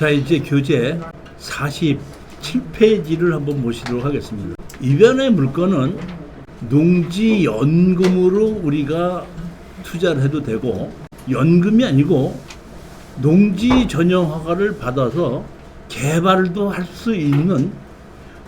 자 이제 교재 47페이지를 한번 보시도록 하겠습니다. 이변의 물건은 농지 연금으로 우리가 투자를 해도 되고 연금이 아니고 농지 전용 허가를 받아서 개발도 할 수 있는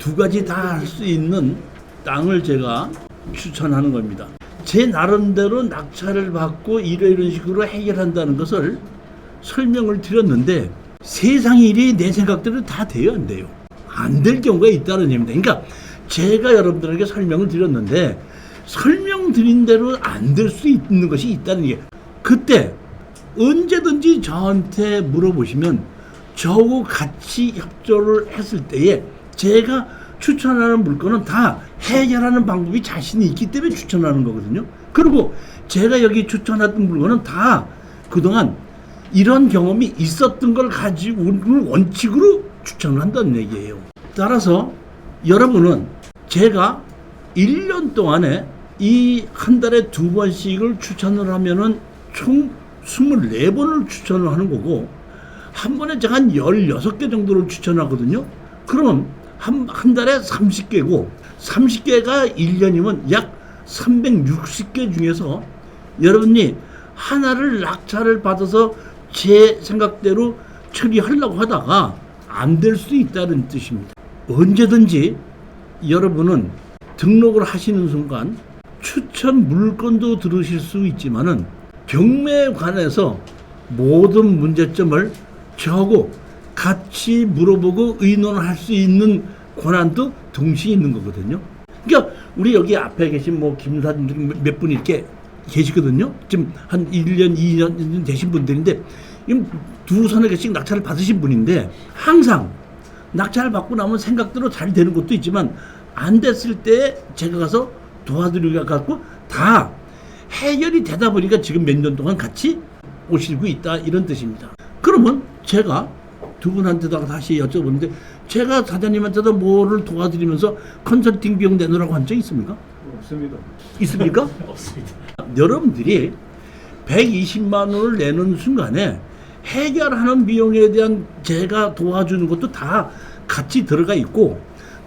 두 가지 다 할 수 있는 땅을 제가 추천하는 겁니다. 제 나름대로 낙찰을 받고 이런 식으로 해결한다는 것을 설명을 드렸는데 세상 일이 내 생각대로 다 돼요 안 돼요? 안 될 경우가 있다는 얘기입니다. 그러니까 제가 여러분들에게 설명을 드렸는데 설명 드린 대로 안 될 수 있는 것이 있다는 얘기. 그때 언제든지 저한테 물어보시면 저하고 같이 협조를 했을 때에 제가 추천하는 물건은 다 해결하는 방법이 자신이 있기 때문에 추천하는 거거든요. 그리고 제가 여기 추천했던 물건은 다 그동안 이런 경험이 있었던 걸 가지고 원칙으로 추천을 한다는 얘기예요. 따라서 여러분은 제가 1년 동안에 이 한 달에 두 번씩을 추천을 하면은 총 24번을 추천을 하는 거고 한 번에 제가 한 16개 정도를 추천하거든요. 그러면 한, 한 달에 30개고 30개가 1년이면 약 360개 중에서 여러분이 하나를 낙찰을 받아서 제 생각대로 처리하려고 하다가 안 될수 있다는 뜻입니다. 언제든지 여러분은 등록을 하시는 순간 추천 물건도 들으실 수 있지만은 경매에 관해서 모든 문제점을 저하고 같이 물어보고 의논을 할수 있는 권한도 동시에 있는 거거든요. 그러니까 우리 여기 앞에 계신 뭐 김사님 몇 분이 이렇게 계시거든요. 지금 한 1년, 2년 되신 분들인데 두 서너 개씩 낙찰을 받으신 분인데 항상 낙찰을 받고 나면 생각대로 잘 되는 것도 있지만 안 됐을 때 제가 가서 도와드리고 갖고 다 해결이 되다 보니까 지금 몇 년 동안 같이 오시고 있다 이런 뜻입니다. 그러면 제가 두 분한테다가 다시 여쭤보는데 제가 사장님한테도 뭐를 도와드리면서 컨설팅 비용 내놓으라고 한 적 있습니까? 없습니다. 있습니까? 없습니다. 여러분들이 120만 원을 내는 순간에 해결하는 비용에 대한 제가 도와주는 것도 다 같이 들어가 있고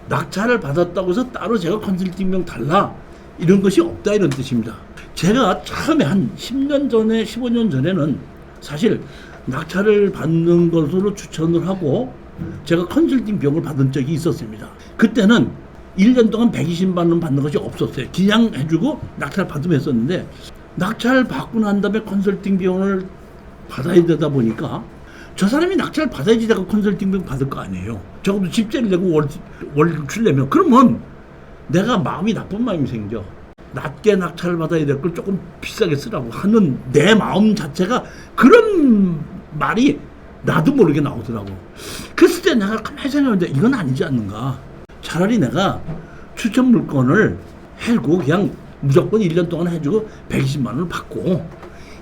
낙찰을 받았다고 해서 따로 제가 컨설팅 비용 달라 이런 것이 없다 이런 뜻입니다. 제가 처음에 한 10년 전에 15년 전에는 사실 낙찰을 받는 것으로 추천을 하고 제가 컨설팅 비용을 받은 적이 있었습니다. 그때는 1년 동안 120만 원 받는 것이 없었어요. 그냥 해주고 낙찰 받으면 했었는데 낙찰 받고 난 다음에 컨설팅 비용을 받아야 되다 보니까 저 사람이 낙찰 받아야지 내가 컨설팅 비용 받을 거 아니에요. 적어도 집세를 내고 월, 월 출려면 그러면 내가 마음이 나쁜 마음이 생겨. 낮게 낙찰을 받아야 될 걸 조금 비싸게 쓰라고 하는 내 마음 자체가 그런 말이 나도 모르게 나오더라고. 그랬을 때 내가 가만히 생각하는데 이건 아니지 않는가. 차라리 내가 추천 물건을 해고 그냥 무조건 1년 동안 해주고 120만 원을 받고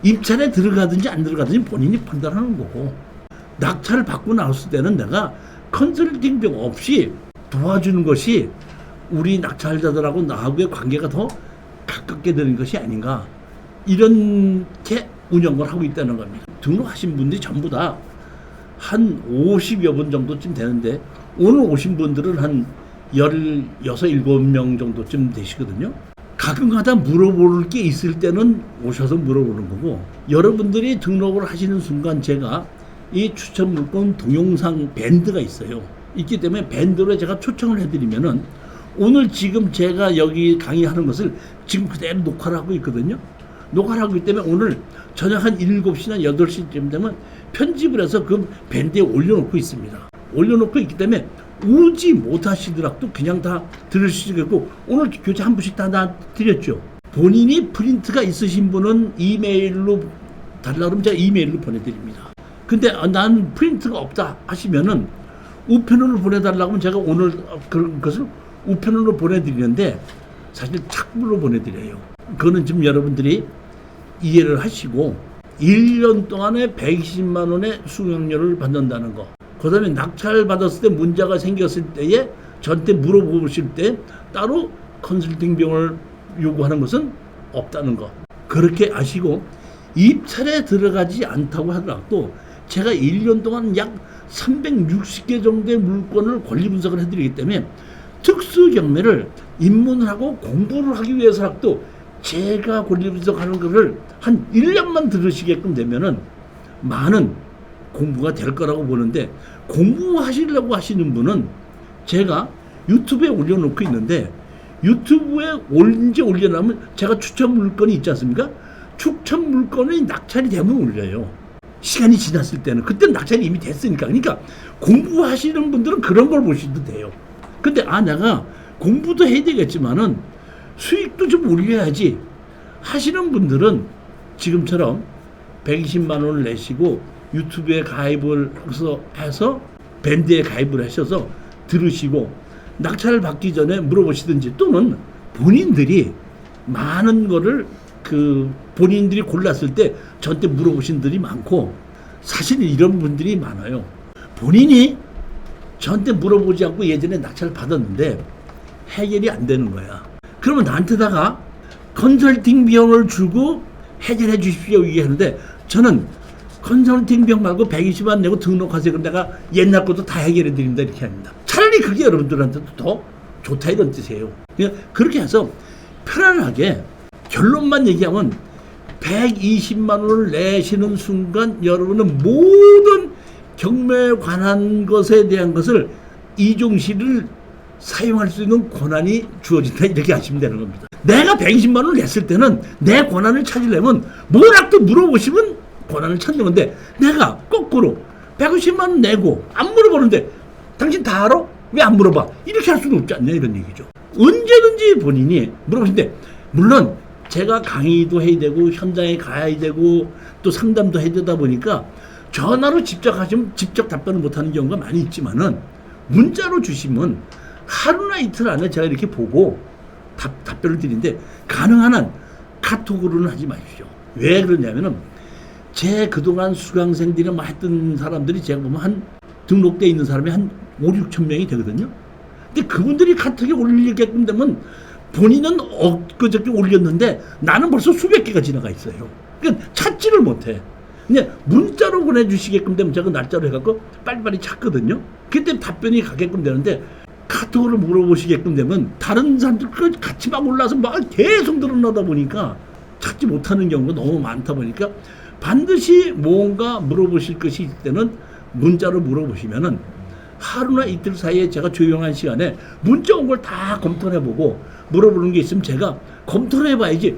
입찰에 들어가든지 안 들어가든지 본인이 판단하는 거고 낙찰을 받고 나왔을 때는 내가 컨설팅 비용 없이 도와주는 것이 우리 낙찰자들하고 나하고의 관계가 더 가깝게 되는 것이 아닌가 이렇게 운영을 하고 있다는 겁니다. 등록하신 분들이 전부 다 한 50여 분 정도쯤 되는데 오늘 오신 분들은 한 16, 7명 정도쯤 되시거든요. 가끔가다 물어볼 게 있을 때는 오셔서 물어보는 거고 여러분들이 등록을 하시는 순간 제가 이 추천 물건 동영상 밴드가 있어요. 있기 때문에 밴드로 제가 초청을 해드리면은 오늘 지금 제가 여기 강의하는 것을 지금 그대로 녹화를 하고 있거든요. 녹화를 하고 있기 때문에 오늘 저녁 한 7시나 8시쯤 되면 편집을 해서 그 밴드에 올려놓고 있습니다. 올려놓고 있기 때문에 오지 못하시더라도 그냥 다 들을 수 있겠고 오늘 교재 한 부씩 다나 드렸죠. 본인이 프린트가 있으신 분은 이메일로 달라 그러면 제가 이메일로 보내드립니다. 근데 아, 난 프린트가 없다 하시면은 우편으로 보내달라고 하면 제가 오늘 그런 것을 우편으로 보내드리는데 사실 착불로 보내드려요. 그거는 지금 여러분들이 이해를 하시고 1년 동안에 120만 원의 수강료를 받는다는 거. 그 다음에 낙찰 받았을 때 문제가 생겼을 때에 저한테 물어보실 때 따로 컨설팅 비용을 요구하는 것은 없다는 거. 그렇게 아시고 입찰에 들어가지 않다고 하더라도 제가 1년 동안 약 360개 정도의 물건을 권리 분석을 해드리기 때문에 특수 경매를 입문을 하고 공부를 하기 위해서라도 제가 권리 분석하는 것을 한 1년만 들으시게끔 되면은 많은 공부가 될 거라고 보는데 공부하시려고 하시는 분은 제가 유튜브에 올려놓고 있는데 유튜브에 언제 올려놓으면 제가 추천 물건이 있지 않습니까? 추천 물건이 낙찰이 되면 올려요. 시간이 지났을 때는 그때는 낙찰이 이미 됐으니까 그러니까 공부하시는 분들은 그런 걸 보셔도 돼요. 근데 아 내가 공부도 해야 되겠지만은 수익도 좀 올려야지 하시는 분들은 지금처럼 120만 원을 내시고 유튜브에 가입을 해서 밴드에 가입을 하셔서 들으시고 낙찰을 받기 전에 물어보시든지 또는 본인들이 많은 거를 그 본인들이 골랐을 때 저한테 물어보신 분들이 많고 사실 이런 분들이 많아요. 본인이 저한테 물어보지 않고 예전에 낙찰을 받았는데 해결이 안 되는 거야. 그러면 나한테다가 컨설팅 비용을 주고 해결해 주십시오 얘기하는데 저는 컨설팅 비용 말고 120만 내고 등록하세요. 그럼 내가 옛날 것도 다 해결해 드립니다. 이렇게 합니다. 차라리 그게 여러분들한테도 더 좋다 이런 뜻이에요. 그냥 그렇게 해서 편안하게 결론만 얘기하면 120만 원을 내시는 순간 여러분은 모든 경매에 관한 것에 대한 것을 이종시를 사용할 수 있는 권한이 주어진다 이렇게 하시면 되는 겁니다. 내가 120만 원을 냈을 때는 내 권한을 찾으려면 뭐라도 물어보시면 권한을 찾는 건데 내가 거꾸로 150만 원 내고 안 물어보는데 당신 다 알아? 왜 안 물어봐? 이렇게 할 수는 없지 않냐 이런 얘기죠. 언제든지 본인이 물어보시는데 물론 제가 강의도 해야 되고 현장에 가야 되고 또 상담도 해야 되다 보니까 전화로 직접 하시면 직접 답변을 못하는 경우가 많이 있지만은 문자로 주시면 하루나 이틀 안에 제가 이렇게 보고 답, 답변을 드리는데 가능한 한 카톡으로는 하지 마십시오. 왜 그러냐면은 제 그동안 수강생들이 막 했던 사람들이 제가 보면 한 등록돼 있는 사람이 한 5, 6천 명이 되거든요. 근데 그분들이 카톡에 올리게끔 되면 본인은 엊그저께 올렸는데 나는 벌써 수백 개가 지나가 있어요. 그러니까 찾지를 못해. 그냥 문자로 보내주시게끔 되면 제가 날짜로 해갖고 빨리빨리 찾거든요. 그때 답변이 가게끔 되는데 카톡으로 물어보시게끔 되면 다른 사람들 그 같이 막 올라서 막 계속 늘어나다 보니까 찾지 못하는 경우가 너무 많다 보니까 반드시 뭔가 물어보실 것이 있을 때는 문자로 물어보시면은 하루나 이틀 사이에 제가 조용한 시간에 문자 온 걸 다 검토해 보고 물어보는 게 있으면 제가 검토를 해봐야지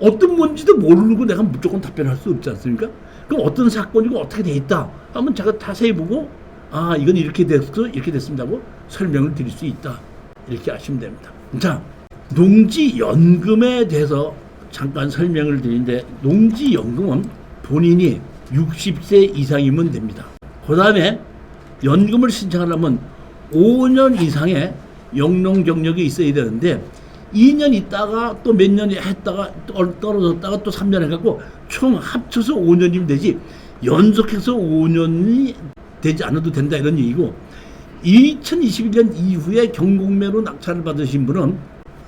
어떤 뭔지도 모르고 내가 무조건 답변할 수 없지 않습니까? 그럼 어떤 사건이고 어떻게 돼 있다 하면 제가 자세히 보고 아 이건 이렇게 됐어 이렇게 됐습니다고 설명을 드릴 수 있다 이렇게 아시면 됩니다. 자 농지연금에 대해서 잠깐 설명을 드리는데 농지연금은 본인이 60세 이상이면 됩니다. 그 다음에 연금을 신청하려면 5년 이상의 영농 경력이 있어야 되는데 2년 있다가 또 몇 년 했다가 또 떨어졌다가 또 3년 해갖고 총 합쳐서 5년이면 되지 연속해서 5년이 되지 않아도 된다 이런 얘기고 2021년 이후에 경공매로 낙찰을 받으신 분은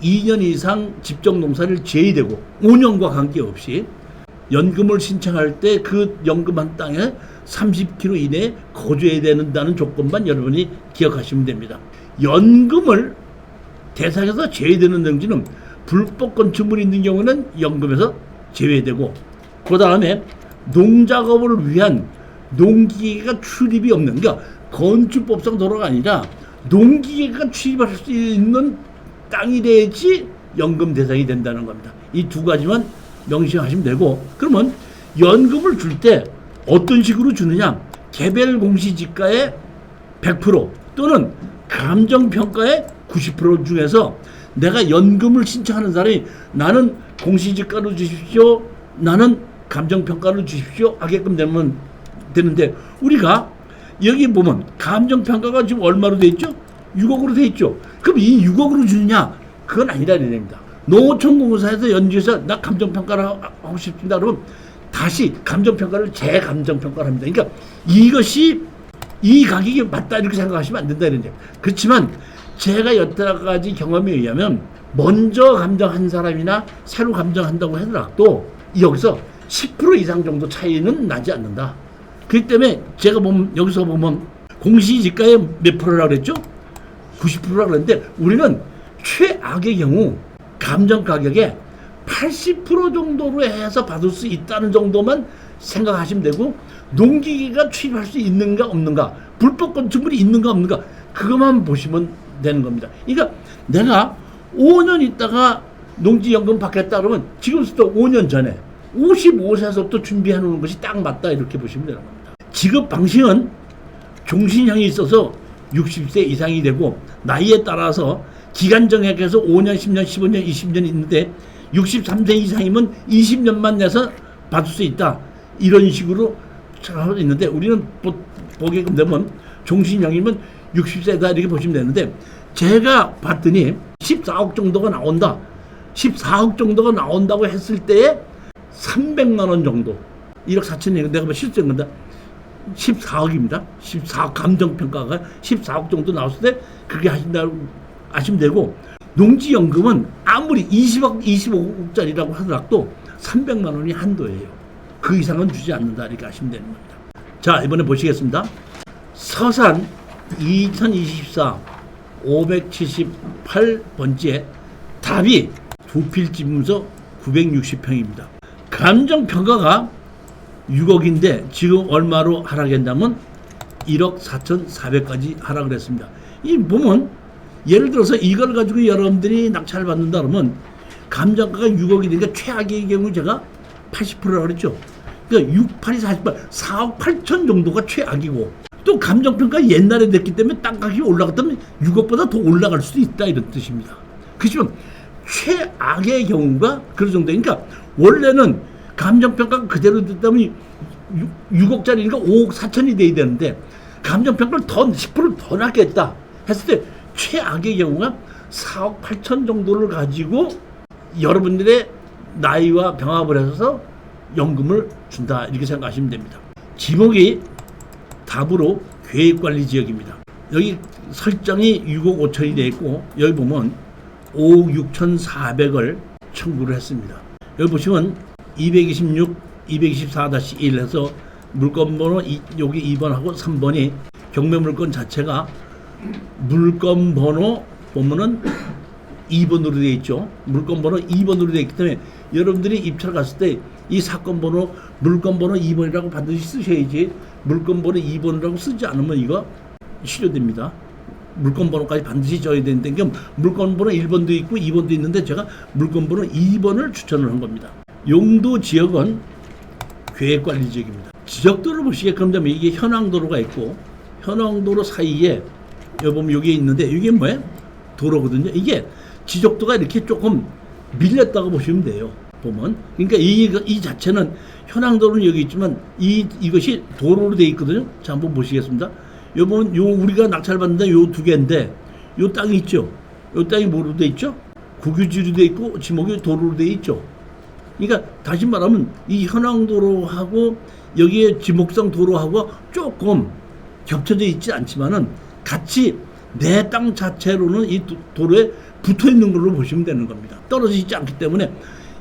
2년 이상 집정 농사를 제외되고 5년과 관계없이 연금을 신청할 때 그 연금 한 땅에 30km 이내에 거주해야 된다는 조건만 여러분이 기억하시면 됩니다. 연금을 대상에서 제외되는 농지는 불법 건축물이 있는 경우는 연금에서 제외되고 그 다음에 농작업을 위한 농기계가 출입이 없는 그러니까 건축법상 도로가 아니라 농기계가 출입할 수 있는 땅이 돼야지 연금 대상이 된다는 겁니다. 이 두 가지만 명심하시면 되고 그러면 연금을 줄 때 어떤 식으로 주느냐 개별 공시지가의 100% 또는 감정평가의 90% 중에서 내가 연금을 신청하는 사람이 나는 공시지가로 주십시오 나는 감정평가로 주십시오 하게끔 되면 되는데 우리가 여기 보면 감정평가가 지금 얼마로 돼 있죠? 6억으로 돼 있죠. 그럼 이 6억으로 주느냐? 그건 아니라는 얘기입니다. 농어촌공사에서 연주해서 나 감정평가를 하- 하고 싶습니다. 그러면 다시 감정평가를 재감정평가를 합니다. 그러니까 이것이 이 가격이 맞다 이렇게 생각하시면 안 된다 이런 얘기. 그렇지만 제가 여태까지 경험에 의하면 먼저 감정한 사람이나 새로 감정한다고 하더라도 여기서 10% 이상 정도 차이는 나지 않는다. 그렇기 때문에 제가 보면 여기서 보면 공시지가의 몇 프로라고 그랬죠? 90%라고 그랬는데 우리는 최악의 경우 감정 가격의 80% 정도로 해서 받을 수 있다는 정도만 생각하시면 되고 농기계가 취입할 수 있는가 없는가 불법 건축물이 있는가 없는가 그것만 보시면 되는 겁니다. 그러니까 내가 5년 있다가 농지연금 받겠다 그러면 지금부터 5년 전에 55세서부터 준비해 놓는 것이 딱 맞다 이렇게 보시면 되는 겁니다. 지급 방식은 종신형이 있어서 60세 이상이 되고 나이에 따라서 기간 정액해서 5년, 10년, 15년, 20년 있는데 63세 이상이면 20년만 내서 받을 수 있다. 이런 식으로 하고 있는데 우리는 보, 보게끔 되면 종신형이면 60세다 이렇게 보시면 되는데 제가 봤더니 14억 정도가 나온다. 14억 정도가 나온다고 했을 때에 300만 원 정도 1억 4천이 내가 뭐 실수한 건데 14억입니다. 14억 감정평가가 14억 정도 나왔을 때 그렇게 하신다고 아시면 되고 농지연금은 아무리 20억, 25억짜리라고 하더라도 300만 원이 한도예요. 그 이상은 주지 않는다 이렇게 아시면 되는 겁니다. 자 이번에 보시겠습니다. 서산 2024 578번째 답이 두 필지문서 960평입니다. 감정평가가 6억인데 지금 얼마로 하락했냐면 1억 4,400까지 하락을 했습니다. 이 보면 예를 들어서 이걸 가지고 여러분들이 낙찰을 받는다 그러면 감정가가 6억이 되니까 최악의 경우 제가 80%라고 그랬죠. 그러니까 6, 8이 48, 4억 8천 정도가 최악이고 또 감정평가 옛날에 됐기 때문에 땅값이 올라갔다면 6억보다 더 올라갈 수도 있다 이런 뜻입니다. 그렇지만 최악의 경우가 그런 정도니까 원래는 감정평가가 그대로 됐다면 6, 억짜리니까 5억 4천이 돼야 되는데 감정평가를 더 10%더 낮겠다 했을 때 최악의 경우가 4억 8천 정도를 가지고 여러분들의 나이와 병합을 해서 연금을 준다 이렇게 생각하시면 됩니다. 지목이 답으로 계획관리 지역입니다. 여기 설정이 6억 5천이 되어 있고 여기 보면 5억 6천 4백을 청구를 했습니다. 여기 보시면 226, 224-1 해서 물건 번호 이, 여기 2번하고 3번이 경매 물건 자체가 물건 번호 보면은 2번으로 되어 있죠. 물건 번호 2번으로 되어 있기 때문에 여러분들이 입찰 갔을 때 이 사건 번호 물건 번호 2번이라고 반드시 쓰셔야지 물건 번호 2번이라고 쓰지 않으면 이거 실효됩니다. 물건 번호까지 반드시 줘야 되는데 그럼 물건 번호 1번도 있고 2번도 있는데 제가 물건 번호 2번을 추천을 한 겁니다. 용도 지역은 계획관리 지역입니다. 지적도를 보시게끔 되면 이게 현황도로가 있고 현황도로 사이에 여기 보면 여기 있는데 이게 뭐예요? 도로거든요. 이게 지적도가 이렇게 조금 밀렸다고 보시면 돼요. 보면 그러니까 이, 이 자체는 현황도로는 여기 있지만 이 이것이 도로로 돼 있거든요. 자 한번 보시겠습니다. 요 보면 요 우리가 낙찰 받는다 요두 개인데 요 땅이 있죠. 요 땅이 뭐로 돼 있죠? 국유지로 돼 있고 지목이 도로로 돼 있죠. 그러니까 다시 말하면 이 현황도로하고 여기에 지목성 도로하고 조금 겹쳐져 있지 않지만은 같이 내 땅 자체로는 이 도- 도로에 붙어 있는 걸로 보시면 되는 겁니다. 떨어져 있지 않기 때문에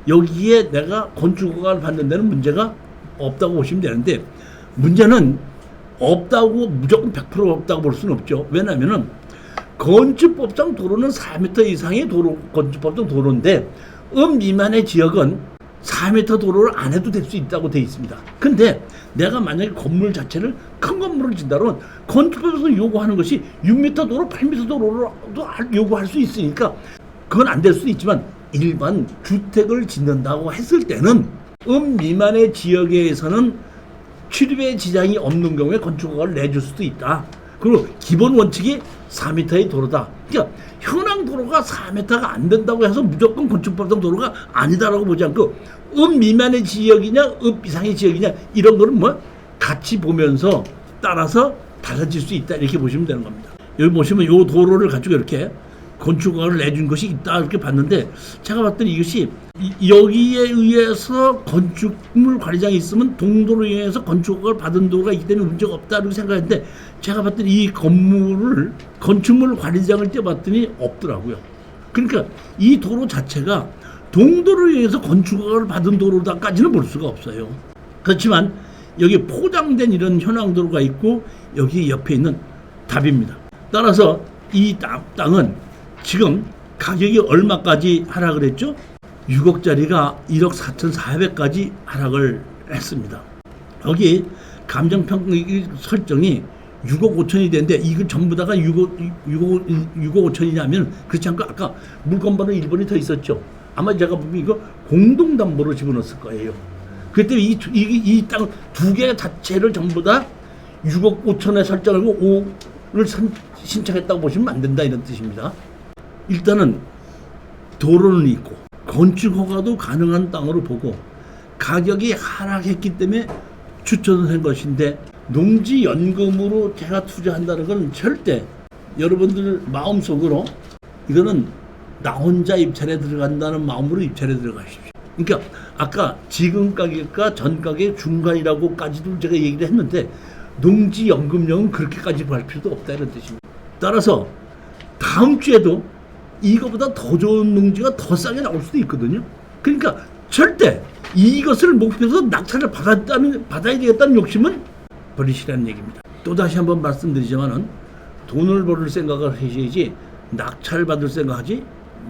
여기에 내가 건축허가를 받는 데는 문제가 없다고 보시면 되는데 문제는 없다고 무조건 100% 없다고 볼 수는 없죠. 왜냐면은 건축법상 도로는 4m 이상의 도로 건축법상 도로인데 음 미만의 지역은 4m 도로를 안 해도 될 수 있다고 돼 있습니다. 근데 내가 만약에 건물 자체를 큰 건물을 진다면 건축법에서 요구하는 것이 6m 도로, 8m 도로도 할- 요구할 수 있으니까 그건 안 될 수도 있지만 일반 주택을 짓는다고 했을 때는 음 미만의 지역에서는 출입에 지장이 없는 경우에 건축허가를 내줄 수도 있다. 그리고 기본 원칙이 4m의 도로다. 그러니까 현황 도로가 4m가 안 된다고 해서 무조건 건축법상 도로가 아니다라고 보지 않고 음 미만의 지역이냐 음 이상의 지역이냐 이런 거는 뭐 같이 보면서 따라서 달라질 수 있다 이렇게 보시면 되는 겁니다. 여기 보시면 요 도로를 가지고 이렇게 건축허가를 내준 것이 있다 이렇게 봤는데 제가 봤더니 이것이 이- 여기에 의해서 건축물 관리장이 있으면 동도로 인해서 건축허가를 받은 도로가 있기 때문에 문제가 없다 이렇게 생각했는데 제가 봤더니 이 건물을 건축물 관리장을 떼봤더니 없더라고요. 그러니까 이 도로 자체가 동도로 인해서 건축허가를 받은 도로다까지는 볼 수가 없어요. 그렇지만 여기 포장된 이런 현황도로가 있고 여기 옆에 있는 답입니다. 따라서 이 땅- 땅은 지금 가격이 얼마까지 하락을 했죠? 6억짜리가 1억 4,400까지 하락을 했습니다. 여기 감정평가 설정이 6억 5천이 되는데 이거 전부 다가 6억, 6억, 6억 5천이냐면 그렇지 않고 아까 물건 번호 1번이 더 있었죠. 아마 제가 보면 이거 공동담보로 집어넣었을 거예요. 그때 이, 두- 이, 이 땅 두 개 자체를 전부 다 6억 5천에 설정하고 5를 신청했다고 보시면 안 된다 이런 뜻입니다. 일단은 도로는 있고 건축 허가도 가능한 땅으로 보고 가격이 하락했기 때문에 추천을 한 것인데 농지 연금으로 제가 투자한다는 건 절대 여러분들 마음속으로 이거는 나 혼자 입찰에 들어간다는 마음으로 입찰에 들어가십시오. 그러니까 아까 지금 가격과 전 가격 중간이라고까지도 제가 얘기를 했는데 농지 연금령은 그렇게까지 갈 필요도 없다 이런 뜻입니다. 따라서 다음 주에도 이거보다 더 좋은 농지가 더 싸게 나올 수도 있거든요. 그러니까 절대 이것을 목표로 낙찰을 받았다는 받아야 되겠다는 욕심은 버리시라는 얘기입니다. 또 다시 한번 말씀드리지만은 돈을 벌을 생각을 하셔야지 낙찰 받을 생각하지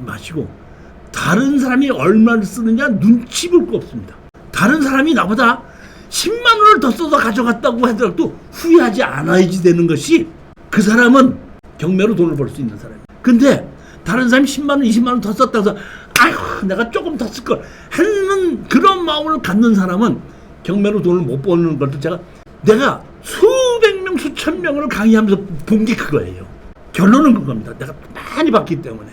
마시고 다른 사람이 얼마를 쓰느냐 눈치 볼 거 없습니다. 다른 사람이 나보다 10만 원을 더 써서 가져갔다고 하더라도 후회하지 않아야지 되는 것이 그 사람은 경매로 돈을 벌 수 있는 사람이에요. 근데 다른 사람이 10만 원, 20만 원 더 썼다고 해서 아휴 내가 조금 더 쓸 걸 하는 그런 마음을 갖는 사람은 경매로 돈을 못 버는 것도 제가 내가 수백 명, 수천 명을 강의하면서 본 게 그거예요. 결론은 그겁니다. 내가 많이 봤기 때문에.